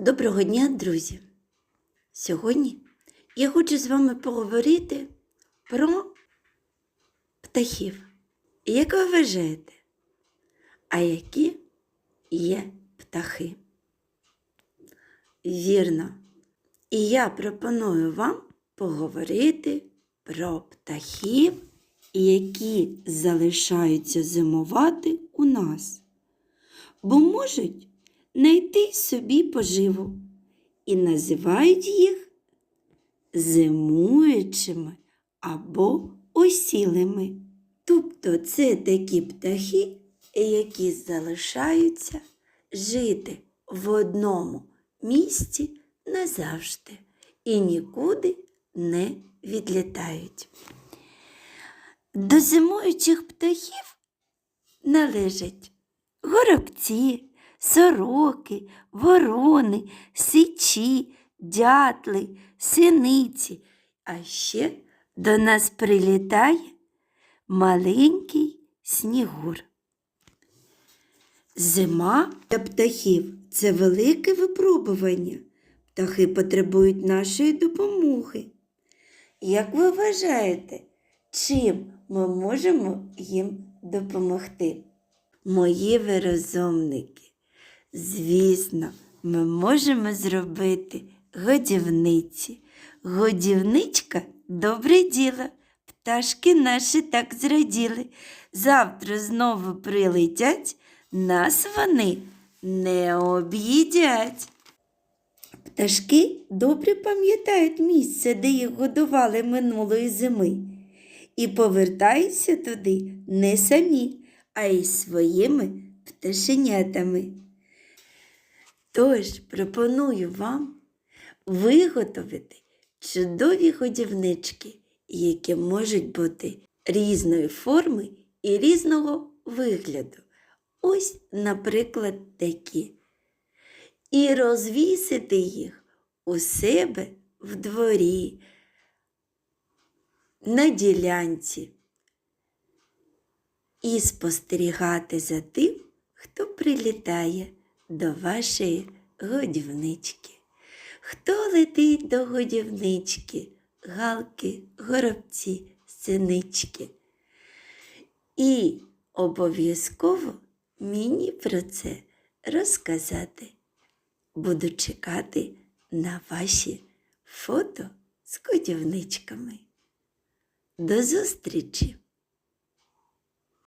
Доброго дня, друзі! Сьогодні я хочу з вами поговорити про птахів. Як ви вважаєте, а які є птахи? Вірно. І я пропоную вам поговорити про птахів, які залишаються зимувати у нас, бо можуть знайти собі поживу і називають їх зимуючими або осілими. Тобто це такі птахи, які залишаються жити в одному місці назавжди і нікуди не відлітають. До зимуючих птахів належать горобці, сороки, ворони, сичі, дятли, синиці. А ще до нас прилітає маленький снігур. Зима для птахів це велике випробування. Птахи потребують нашої допомоги. Як ви вважаєте, чим ми можемо їм допомогти? Мої ви розумники, звісно, ми можемо зробити годівниці. Годівничка добре діло. Пташки наші так зраділи. Завтра знову прилетять, нас вони не об'їдять. Пташки добре пам'ятають місце, де їх годували минулої зими, і повертаються туди не самі, а й своїми пташенятами. Тож пропоную вам виготовити чудові годівнички, які можуть бути різної форми і різного вигляду. Ось, наприклад, такі. І розвісити їх у себе в дворі, на ділянці і спостерігати за тим, хто прилітає до вашої годівнички. Хто летить до годівнички, галки, горобці, синички. І обов'язково мені про це розказати. Буду чекати на ваші фото з годівничками. До зустрічі!